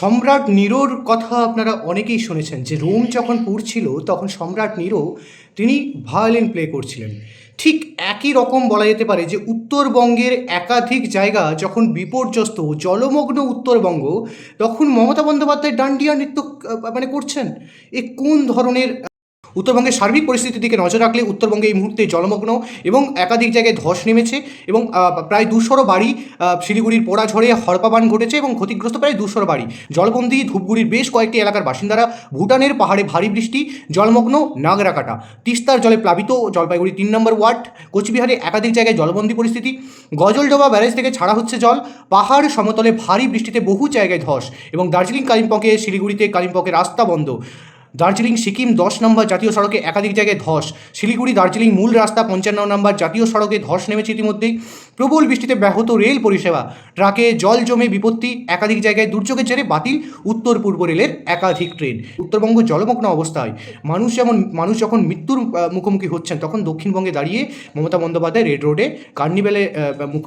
সম্রাট নিরোর কথা আপনারা অনেকেই শুনেছেন, যে রোম যখন পুড়ছিল, তখন সম্রাট নিরো তিনি ভায়োলিন প্লে করছিলেন। ঠিক একই রকম বলা যেতে পারে যে উত্তরবঙ্গের একাধিক জায়গা যখন বিপর্যস্ত, জলমগ্ন উত্তরবঙ্গ, তখন মমতা বন্দ্যোপাধ্যায় ডান্ডিয়া নৃত্য মানে করছেন। এ কোন ধরনের উত্তরবঙ্গের সার্বিক পরিস্থিতির দিকে নজর রাখলে উত্তরবঙ্গে এই মুহূর্তে জলমগ্ন এবং একাধিক জায়গায় ধস নেমেছে এবং প্রায় দুশোরও বাড়ি শিলিগুড়ির পোড়া ঝড়ে হরপাবান ঘটেছে এবং ক্ষতিগ্রস্ত প্রায় দুশোর বাড়ি। জলবন্দি ধূপগুড়ির বেশ কয়েকটি এলাকার বাসিন্দারা ভুটানের পাহাড়ে ভারী বৃষ্টি, জলমগ্ন নাগরাকাটা। তিস্তার জলে প্লাবিত জলপাইগুড়ি তিন নম্বর ওয়ার্ড, কোচবিহারে একাধিক জায়গায় জলবন্দি পরিস্থিতি। গজলডোবা ব্যারেজ থেকে ছাড়া হচ্ছে জল। পাহাড় সমতলে ভারী বৃষ্টিতে বহু জায়গায় ধস এবং দার্জিলিং কালিম্পংয়ে, শিলিগুড়িতে কালিম্পংয়ে রাস্তা বন্ধ। দার্জিলিং, সিকিম, দশ নম্বর জাতীয় সড়কে একাধিক জায়গায় ধস। শিলিগুড়ি, দার্জিলিং, মূল রাস্তা, পঞ্চান্ন নম্বর জাতীয় সড়কে ধস নেমেছে ইতিমধ্যেই। প্রবল বৃষ্টিতে ব্যাহত রেল পরিষেবা। ট্রাকে জল জমে বিপত্তি, একাধিক জায়গায় দুর্যোগের জেরে বাতিল উত্তর পূর্ব রেলের একাধিক ট্রেন। উত্তরবঙ্গ জলমগ্ন অবস্থায়। মানুষ যেমন, মানুষ যখন মৃত্যুর মুখোমুখি হচ্ছেন, তখন দক্ষিণবঙ্গে দাঁড়িয়ে মমতা বন্দ্যোপাধ্যায় রেড রোডে কার্নিভেলে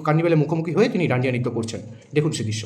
কার্নিভেলে মুখোমুখি হয়ে তিনি ডান্ডিয়া নৃত্য করছেন। দেখুন সে দৃশ্য।